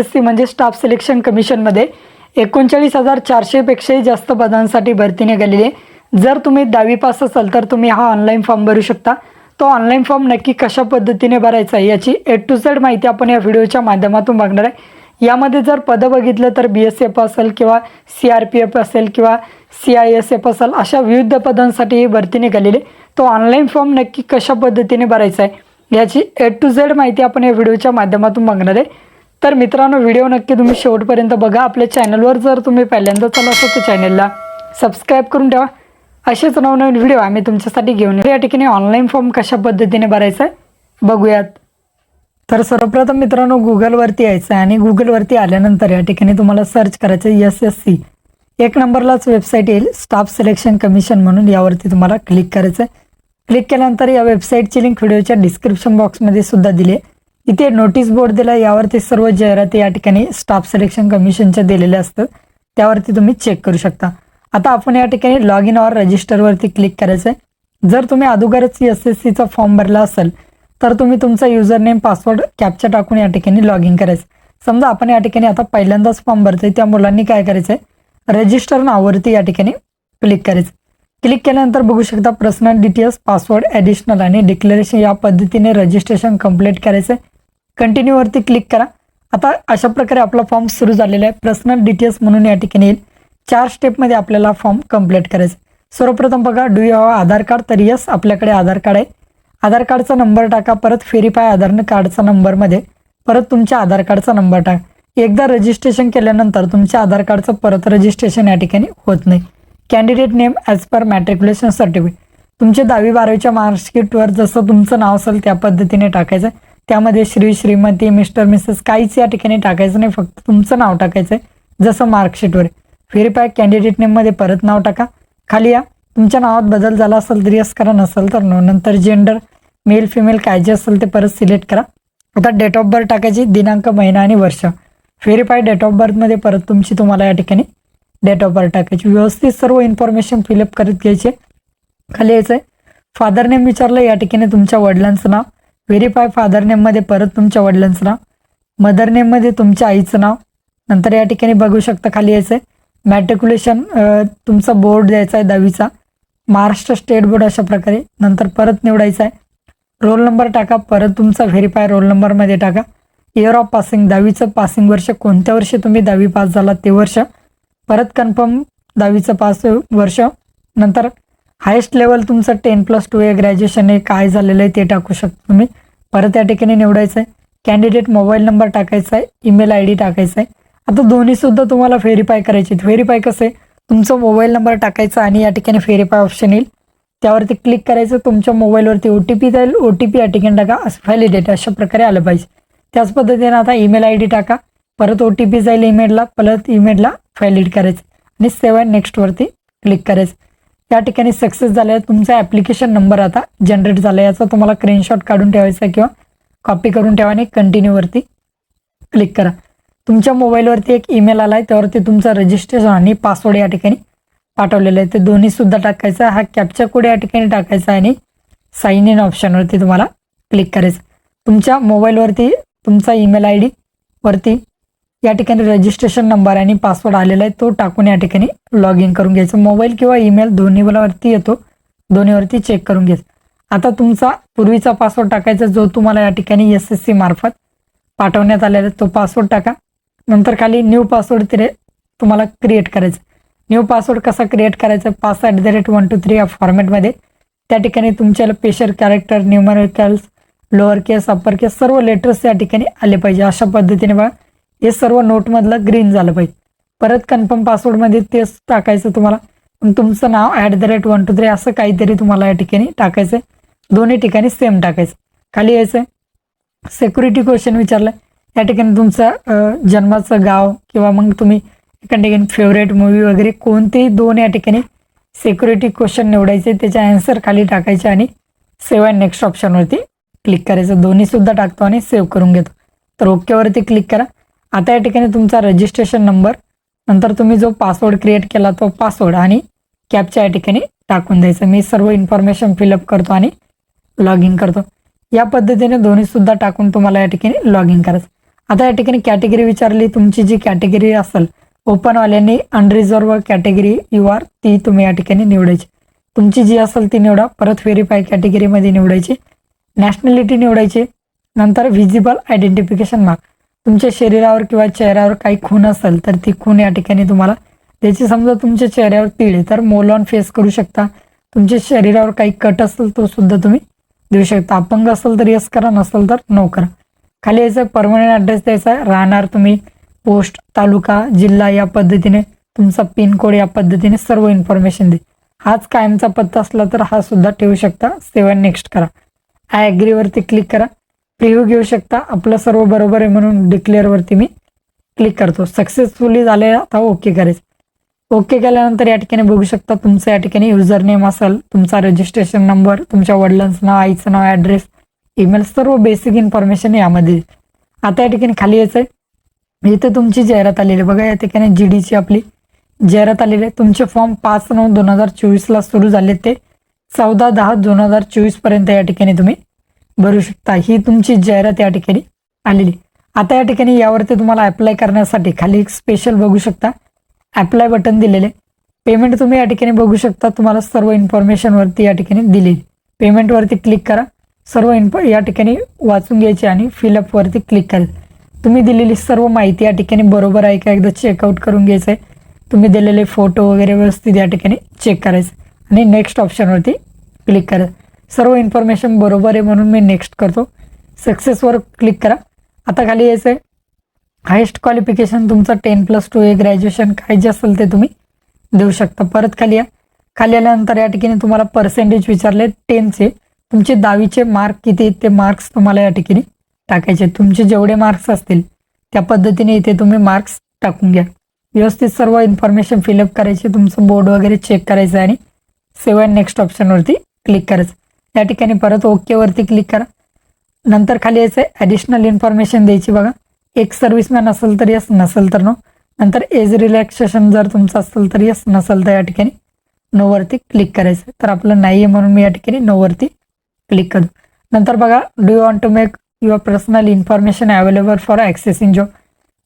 S C म्हणजे staff selection कमिशनमध्ये एकोणचाळीस हजार चारशेपेक्षाही जास्त पदांसाठी भरती निघालेली आहे. जर तुम्ही दहावी पास असाल तर तुम्ही हा ऑनलाईन फॉर्म भरू शकता. तो ऑनलाईन फॉर्म नक्की कशा पद्धतीने भरायचा आहे याची ए टू झेड माहिती आपण या व्हिडिओच्या माध्यमातून बघणार आहे. यामध्ये जर पदं बघितलं तर बी एस एफ असेल किंवा सी आर पी एफ असेल किंवा सी आय एस एफ असेल अशा विविध पदांसाठी ही भरती निघालेली तो ऑनलाईन फॉर्म नक्की कशा पद्धतीने भरायचा आहे याची ए टू झेड माहिती आपण या व्हिडिओच्या माध्यमातून बघणार आहे. तर मित्रांनो व्हिडिओ नक्की तुम्ही शेवटपर्यंत बघा. आपल्या चॅनलवर जर तुम्ही पहिल्यांदाच आला असाल तर चॅनलला सबस्क्राईब करून ठेवा. असेच नवनवीन व्हिडिओ आम्ही तुमच्यासाठी घेऊन या ठिकाणी ऑनलाईन फॉर्म कशा पद्धतीने भरायचा आहे बघूयात. तर सर्वप्रथम मित्रांनो गुगलवरती यायचं आहे आणि गुगलवरती आल्यानंतर या ठिकाणी तुम्हाला सर्च करायचं एस एस सी एक नंबरलाच वेबसाईट येईल स्टाफ सिलेक्शन कमिशन म्हणून यावरती तुम्हाला क्लिक करायचं आहे. क्लिक केल्यानंतर या वेबसाईटची लिंक व्हिडिओच्या डिस्क्रिप्शन बॉक्समध्ये सुद्धा दिली आहे. इथे नोटीस बोर्ड दिला यावरती सर्व जाहिराती या ठिकाणी स्टाफ सिलेक्शन कमिशनच्या दिलेल्या असतात. त्यावरती तुम्ही चेक करू शकता. आता आपण या ठिकाणी लॉग इन ऑर रजिस्टरवरती क्लिक करायचं आहे जर तुम्ही अगोदरच एस एस सीचा फॉर्म भरला असेल तर तुम्ही तुमचा युजर नेम पासवर्ड कॅप्चा टाकून या ठिकाणी लॉग इन करायचं. समजा आपण या ठिकाणी आता पहिल्यांदाच फॉर्म भरतोय त्या मुलांनी काय करायचं आहे रजिस्टर नावावरती या ठिकाणी क्लिक करायचं. क्लिक केल्यानंतर बघू शकता पर्सनल डिटेल्स पासवर्ड ॲडिशनल आणि डिक्लेरेशन या पद्धतीने रजिस्ट्रेशन कंप्लीट करायचं आहे कंटिन्यूवरती क्लिक करा. आता अशा प्रकारे आपला फॉर्म सुरू झालेला आहे. पर्सनल डिटेल्स म्हणून या ठिकाणी येईल. चार स्टेपमध्ये आपल्याला फॉर्म कंप्लीट करायचं सर्वप्रथम बघा do you have Aadhaar card तर यस आपल्याकडे आधार कार्ड आहे. आधार कार्डचा नंबर टाका. परत व्हेरीफाय आधार कार्डचा नंबरमध्ये परत तुमच्या आधार कार्डचा नंबर टाका. एकदा रजिस्ट्रेशन केल्यानंतर तुमच्या आधार कार्डचं परत रजिस्ट्रेशन या ठिकाणी होत नाही. Candidate name as per matriculation certificate तुमच्या दहावी बारावीच्या मार्कशीटवर जसं तुमचं नाव असेल त्या पद्धतीने टाकायचं आहे. त्यामध्ये श्री श्रीमती मिस्टर मिसेस काहीच या ठिकाणी टाकायचं नाही फक्त तुमचं नाव टाकायचं आहे जसं मार्कशीटवर व्हेरीफाय कॅन्डिडेट नेममध्ये परत नाव टाका. खाली या. तुमच्या नावात बदल झाला असेल तर यस करा नसेल तर नो नंतर जेंडर मेल फिमेल काय जे असेल ते परत सिलेक्ट करा. आता डेट ऑफ बर्थ टाकायची दिनांक महिना आणि वर्ष. व्हेरीफाय डेट ऑफ बर्थमध्ये परत तुमची तुम्हाला या ठिकाणी डेट ऑफ बर्थ टाकायची. व्यवस्थित सर्व इन्फॉर्मेशन फिलअप करत घ्यायचे. खाली यायचं आहे फादर नेम विचारलं या ठिकाणी तुमच्या वडिलांचं नाव. व्हेरीफाय फादर नेममध्ये परत तुमच्या वडिलांचं नाव. मदर नेममध्ये तुमच्या आईचं नाव. नंतर या ठिकाणी बघू शकता खाली यायचं आहे मॅट्रिक्युलेशन तुमचा बोर्ड द्यायचा आहे दहावीचा. महाराष्ट्र स्टेट बोर्ड अशा प्रकारे. नंतर परत निवडायचा आहे रोल नंबर टाका. परत तुमचा व्हेरीफाय रोल नंबरमध्ये टाका. इयर ऑफ पासिंग दहावीचं पासिंग वर्ष. कोणत्या वर्षी तुम्ही दहावी पास झाला ते वर्ष. परत कन्फर्म दहावीचं पास वर्ष. नंतर हायेस्ट लेवल तुमचं टेन प्लस टू ए ग्रॅज्युएशन आहे काय झालेलं आहे ते टाकू शकता तुम्ही. परत या ठिकाणी निवडायचं आहे कॅन्डिडेट मोबाईल नंबर टाकायचा आहे ईमेल आय डी टाकायचा आहे आता दोन्ही सुद्धा तुम्हाला व्हेरीफाय करायचे व्हेरीफाय कसं आहे? तुमचा मोबाईल नंबर टाकायचा आणि या ठिकाणी व्हेरीफाय ऑप्शन येईल. त्यावरती क्लिक करायचं तुमच्या मोबाईलवरती ओ टी पी जाईल. ओ टी पी या ठिकाणी टाका. असं व्हॅलिडेट अशा प्रकारे आलं पाहिजे. त्याच पद्धतीने आता ईमेल आय डी टाका. परत ओ टी पी जाईल ईमेलला परत ईमेलला व्हॅलिड करायचं. आणि सेवन नेक्स्टवरती क्लिक करायचं. या ठिकाणी सक्सेस झालं आहे तुमचा ॲप्लिकेशन नंबर आता जनरेट झाला याचा तुम्हाला स्क्रीनशॉट काढून ठेवायचा किंवा कॉपी करून ठेवा आणि कंटिन्यूवरती क्लिक करा. तुमच्या मोबाईलवरती एक ईमेल आला आहे त्यावरती तुमचं रजिस्ट्रेशन आणि पासवर्ड या ठिकाणी पाठवलेलं आहे. ते दोन्ही सुद्धा टाकायचं हा कॅप्चा कोड या ठिकाणी टाकायचा आणि साईन इन ऑप्शनवरती तुम्हाला क्लिक करायचं तुमच्या मोबाईलवरती तुमचा ईमेल आय डी वरती या ठिकाणी रजिस्ट्रेशन नंबर आणि पासवर्ड आलेला आहे तो टाकून या ठिकाणी लॉग इन करून घ्यायचं. मोबाईल किंवा ईमेल दोन्हीवरती येतो दोन्हीवरती चेक करून घ्यायचं. आता तुमचा पूर्वीचा पासवर्ड टाकायचा जो तुम्हाला या ठिकाणी एस एस सी मार्फत पाठवण्यात आलेला आहे तो पासवर्ड टाका. नंतर खाली न्यू पासवर्ड तिथे तुम्हाला क्रिएट करायचं. न्यू पासवर्ड कसा क्रिएट करायचा? Pass at the rate one two three या फॉर्मॅटमध्ये त्या ठिकाणी तुमच्याला special character numericals lower case upper case सर्व लेटर्स या ठिकाणी आले पाहिजे. अशा पद्धतीने बघा. हे सर्व नोटमधलं ग्रीन झालं पाहिजे. परत कन्फर्म पासवर्डमध्ये तेच टाकायचं तुम्हाला. पण तुमचं नाव at the rate one two three असं काहीतरी तुम्हाला या ठिकाणी टाकायचं आहे. दोन्ही ठिकाणी सेम टाकायचं. खाली यायचं आहे सेक्युरिटी क्वेश्चन विचारलं. या ठिकाणी तुमचं जन्माचं गाव किंवा मग तुम्ही एका ठिकाणी फेवरेट मूवी वगैरे कोणतेही दोन या ठिकाणी सिक्युरिटी क्वेश्चन निवडायचे त्याचे ॲन्सर खाली टाकायचे आणि सेव्ह अँड नेक्स्ट ऑप्शनवरती क्लिक करायचं. दोन्ही सुद्धा टाकतो आणि सेव्ह करून घेतो. तर ओकेवरती क्लिक करा. आता या ठिकाणी तुमचा रजिस्ट्रेशन नंबर नंतर तुम्ही जो पासवर्ड क्रिएट केला तो पासवर्ड आणि कॅपच्या या ठिकाणी टाकून द्यायचं. मी सर्व इन्फॉर्मेशन फिलअप करतो आणि लॉग इन करतो. या पद्धतीने दोन्ही सुद्धा टाकून तुम्हाला या ठिकाणी लॉग इन करायचं. आता या ठिकाणी कॅटेगरी विचारली तुमची जी कॅटेगरी असेल ओपनवाल्यांनी अनरिझर्व कॅटेगरी यू आर ती तुम्ही या ठिकाणी निवडायची. तुमची जी असेल ती निवडा परत व्हेरीफाय कॅटेगरीमध्ये निवडायची. नॅशनॅलिटी निवडायची. नंतर व्हिजिबल आयडेंटिफिकेशन मार्क तुमच्या शरीरावर किंवा चेहऱ्यावर काही खून असेल तर ती खून या ठिकाणी तुम्हाला त्याची समजा तुमच्या चेहऱ्यावर तीळ आहे तर मोलॉन फेस करू शकता. तुमच्या शरीरावर काही कट असेल तो सुद्धा तुम्ही देऊ शकता. अपंग असेल तर यस करा नसेल तर नो करा. खाली यायचं परमनंट ॲड्रेस द्यायचा. राहणार तुम्ही पोस्ट तालुका जिल्हा या पद्धतीने. तुमचा पिनकोड या पद्धतीने सर्व इन्फॉर्मेशन दे. हाच कायमचा पत्ता असला तर हा सुद्धा ठेवू शकता. सेवन नेक्स्ट करा. आय ॲग्रीवरती क्लिक करा. प्रिव्ह्यू घेऊ शकता. आपलं सर्व बरोबर आहे म्हणून डिक्लेअरवरती मी क्लिक करतो. सक्सेसफुली झाले आता ओके करायचं ओके केल्यानंतर या ठिकाणी बघू शकता तुमचं या ठिकाणी युजर नेम असेल तुमचा रजिस्ट्रेशन नंबर तुमच्या वडिलांचं नाव आईचं नाव ॲड्रेस ईमेल सर्व बेसिक इन्फॉर्मेशन यामध्ये. आता या ठिकाणी खाली यायचं आहे इथे तुमची जाहिरात आलेली आहे. बघा या ठिकाणी जी डीची आपली जाहिरात आलेली आहे. तुमचे फॉर्म पाच नऊ दोन हजार चोवीसला सुरू झाले ते चौदा दहा दोन हजार चोवीसपर्यंत या ठिकाणी तुम्ही भरू शकता. ही तुमची जाहिरात या ठिकाणी आलेली. आता या ठिकाणी यावरती तुम्हाला अप्लाय करण्यासाठी खाली एक स्पेशल बघू शकता. अप्लाय बटन दिलेले. पेमेंट तुम्ही या ठिकाणी बघू शकता. तुम्हाला सर्व इन्फॉर्मेशन वरती या ठिकाणी दिलेली. पेमेंटवरती क्लिक करा. सर्व इन्फ या ठिकाणी वाचून घ्यायची आणि फिलअप वरती क्लिक करा. तुम्ही दिलेली सर्व माहिती या ठिकाणी बरोबर आहे का? एकदा चेकआउट करून घ्यायचं आहे तुम्ही दिलेले फोटो वगैरे व्यवस्थित या ठिकाणी चेक करायचं. आणि नेक्स्ट ऑप्शनवरती क्लिक करायचं सर्व इन्फॉर्मेशन बरोबर आहे म्हणून मी नेक्स्ट करतो. सक्सेसवर क्लिक करा. आता खाली यायचं आहे हायेस्ट क्वालिफिकेशन तुमचं टेन प्लस टू ए ग्रॅज्युएशन काय जे असेल ते तुम्ही देऊ शकता. परत खाली या. खाली आल्यानंतर या ठिकाणी तुम्हाला पर्सेंटेज विचारले. टेनचे तुमचे दहावीचे मार्क किती? आहेत ते मार्क्स तुम्हाला या ठिकाणी टाकायचे. तुमचे जेवढे मार्क्स असतील त्या पद्धतीने इथे तुम्ही मार्क्स टाकून घ्या. व्यवस्थित सर्व इन्फॉर्मेशन फिलअप करायची. तुमचं बोर्ड वगैरे चेक करायचं आणि सेवन नेक्स्ट ऑप्शनवरती क्लिक करायचं. या ठिकाणी परत ओकेवरती क्लिक करा. नंतर खाली यायचं ॲडिशनल इन्फॉर्मेशन द्यायची बघा. एक सर्व्हिसमॅन असेल तर यस नसेल तर नो नंतर एज रिलॅक्सेशन जर तुमचं असेल तर यस नसेल तर या ठिकाणी नोवरती क्लिक करायचं तर आपलं नाही आहे म्हणून मी या ठिकाणी नोवरती क्लिक करतो. नंतर बघा do you want to make your personal information available for accessing job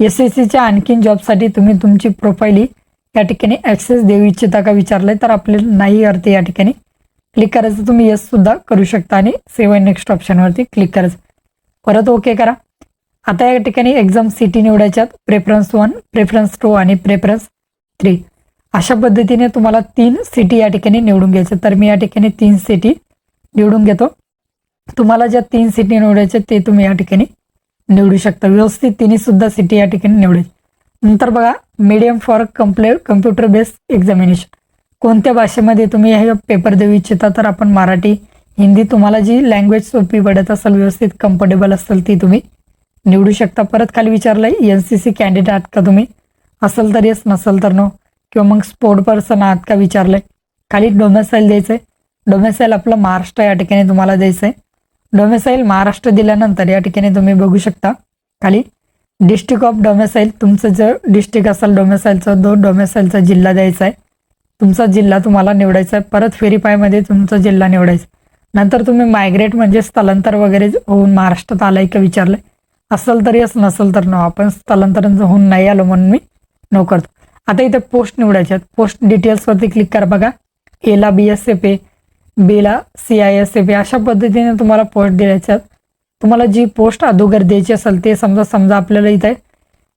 S S सीच्या आणखीन जॉबसाठी तुम्ही तुमची प्रोफाईल ही या ठिकाणी ॲक्सेस देऊ इच्छिता का विचारलंय? तर आपल्याला नाही अर्थ या ठिकाणी क्लिक करायचं तुम्ही यस सुद्धा करू शकता आणि सेवन नेक्स्ट ऑप्शनवरती क्लिक करायचं. परत ओके करा. आता या ठिकाणी एक्झाम सिटी निवडायच्यात प्रेफरन्स वन प्रेफरन्स टू आणि प्रेफरन्स थ्री अशा पद्धतीने तुम्हाला तीन सिटी या ठिकाणी निवडून घ्यायचं. तर मी या ठिकाणी तीन सिटी निवडून घेतो. तुम्हाला ज्या तीन सिटी निवडायच्या ते तुम्ही या ठिकाणी निवडू शकता. व्यवस्थित तिन्ही सुद्धा सिटी या ठिकाणी निवडायची. नंतर बघा मीडियम फॉर कम्प्ले कम्प्युटर बेस्ड एक्झामिनेशन कोणत्या भाषेमध्ये तुम्ही हे पेपर देऊ इच्छिता तर आपण मराठी हिंदी तुम्हाला जी लँग्वेज सोपी पडत असेल व्यवस्थित कम्फर्टेबल असेल ती तुम्ही निवडू शकता. परत खाली विचारलंय एन सी सी कॅन्डिडेट आहात का तुम्ही? असेल तर येस नसेल तर नो किंवा मग स्पोर्ट पर्सन आहात का विचारलंय? खाली डोमेसाईल द्यायचंय. डोमेसाईल आपलं महाराष्ट्र या ठिकाणी तुम्हाला द्यायचंय. डोमेसाईल महाराष्ट्र दिल्यानंतर या ठिकाणी तुम्ही बघू शकता. खाली डिस्ट्रिक्ट ऑफ डोमेसाईल तुमचं जर डिस्ट्रिक्ट असेल डोमेसाईलचा तो डोमेसाईलचा जिल्हा द्यायचा आहे तुमचा जिल्हा तुम्हाला निवडायचा आहे. परत फेरीपायमध्ये तुमचा जिल्हा निवडायचा नंतर तुम्ही मायग्रेट म्हणजे स्थलांतर वगैरे होऊन महाराष्ट्रात आलाय का विचारलंय? असेल तर यस नसेल तर न आपण स्थलांतरण होऊन नाही आलो म्हणून मी नो करतो. आता इथे पोस्ट निवडायचे आहेत. पोस्ट डिटेल्सवरती क्लिक करा बघा. एला बी एस एफ ए बीला C I S F A अशा पद्धतीने तुम्हाला पोस्ट द्यायच्या आहेत. तुम्हाला जी पोस्ट अदोगर द्यायची असेल ते समजा समजा आपल्याला इथे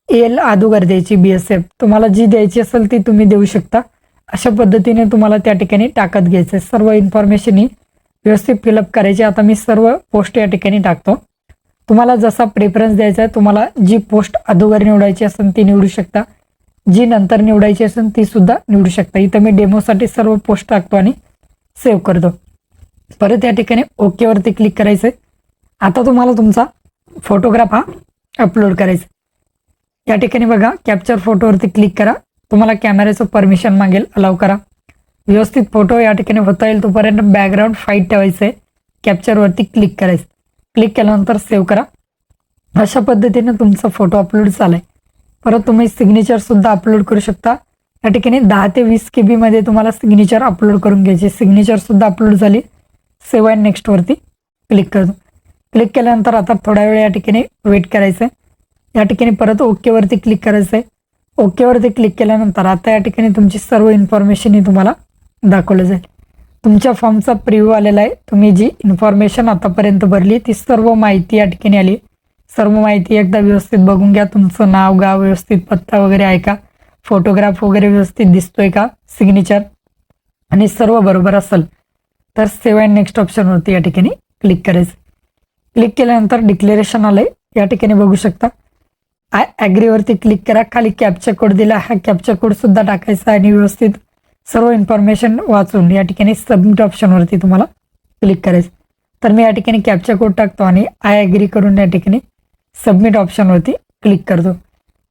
एल अदोगर द्यायची बी एस एफ तुम्हाला जी द्यायची असेल ती तुम्ही देऊ शकता. अशा पद्धतीने तुम्हाला त्या ठिकाणी टाकत घ्यायचं आहे सर्व इन्फॉर्मेशन ही व्यवस्थित फिलअप करायची. आता मी सर्व पोस्ट या ठिकाणी टाकतो. तुम्हाला जसा प्रेफरन्स द्यायचा आहे तुम्हाला जी पोस्ट अदोगर निवडायची असेल ती निवडू शकता. जी नंतर निवडायची असेल ती सुद्धा निवडू शकता. इथं मी डेमोसाठी सर्व पोस्ट टाकतो आणि सेव्ह करतो. परत या ठिकाणी ओकेवरती क्लिक करायचं आहे आता तुम्हाला तुमचा फोटोग्राफ हा अपलोड करायचा. या ठिकाणी बघा कॅप्चर फोटोवरती क्लिक करा. तुम्हाला कॅमेऱ्याचं परमिशन मागेल. अलाव करा. व्यवस्थित फोटो या ठिकाणी होता येईल. तोपर्यंत बॅकग्राऊंड फाईट ठेवायचं आहे कॅप्चरवरती क्लिक करायचं. क्लिक केल्यानंतर सेव्ह करा. अशा पद्धतीने तुमचा फोटो अपलोड झालाय. परत तुम्ही सिग्नेचर सुद्धा अपलोड करू शकता. या ठिकाणी दहा ते वीस के मध्ये तुम्हाला सिग्नेचर अपलोड करून घ्यायचे. सिग्नेचर सुद्धा अपलोड झाली. सेव्ह अँड नेक्स्टवरती क्लिक करतो. क्लिक केल्यानंतर आता थोडा वेळ या ठिकाणी वेट करायचं आहे या ठिकाणी परत ओकेवरती क्लिक करायचं आहे ओकेवरती क्लिक केल्यानंतर आता या ठिकाणी तुमची सर्व इन्फॉर्मेशन ही तुम्हाला दाखवलं जाईल. तुमच्या फॉर्मचा प्रिव्ह्यू आलेला आहे. तुम्ही जी इन्फॉर्मेशन आतापर्यंत भरली ती सर्व माहिती या ठिकाणी आली. सर्व माहिती एकदा व्यवस्थित बघून घ्या. तुमचं नाव गाव व्यवस्थित पत्ता वगैरे आहे का? फोटोग्राफ वगैरे व्यवस्थित दिसतोय का? सिग्नेचर आणि सर्व बरोबर असेल तर सेव्ह अँड नेक्स्ट ऑप्शनवरती या ठिकाणी क्लिक करायचं. क्लिक केल्यानंतर डिक्लेरेशन आलंय. या ठिकाणी बघू शकता. ॲग्रीवरती क्लिक करा. खाली कॅपचा कोड दिला. हा कॅपचा कोड सुद्धा टाकायचा आणि व्यवस्थित सर्व इन्फॉर्मेशन वाचून या ठिकाणी सबमिट ऑप्शनवरती तुम्हाला क्लिक करायचं. तर मी या ठिकाणी कॅपचा कोड टाकतो आणि आय ॲग्री करून या ठिकाणी सबमिट ऑप्शनवरती क्लिक करतो.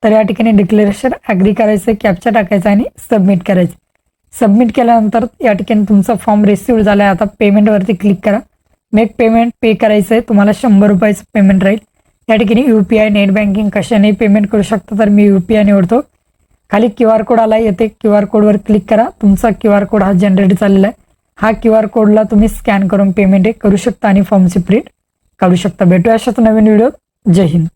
तर या ठिकाणी डिक्लेरेशन ॲग्री करायचं कॅपचा टाकायचा आणि सबमिट करायचं. सबमिट केल्यानंतर या ठिकाणी तुमचा फॉर्म रिसिव्ह झाला आहे आता पेमेंटवरती क्लिक करा. मेक पेमेंट पे करायचं आहे तुम्हाला शंभर रुपयाचं पेमेंट राहील. या ठिकाणी U P I net banking कशाने पेमेंट करू शकता तर मी यू पी आय निवडतो. खाली क्यू आर कोड आला येते क्यू आर कोडवर क्लिक करा. तुमचा क्यू आर कोड हा जनरेट झालेला आहे. हा क्यू आर कोडला तुम्ही स्कॅन करून पेमेंट करू शकता आणि फॉर्मची प्रिंट काढू शकता. भेटू अशाच नवीन व्हिडिओ जय हिंद.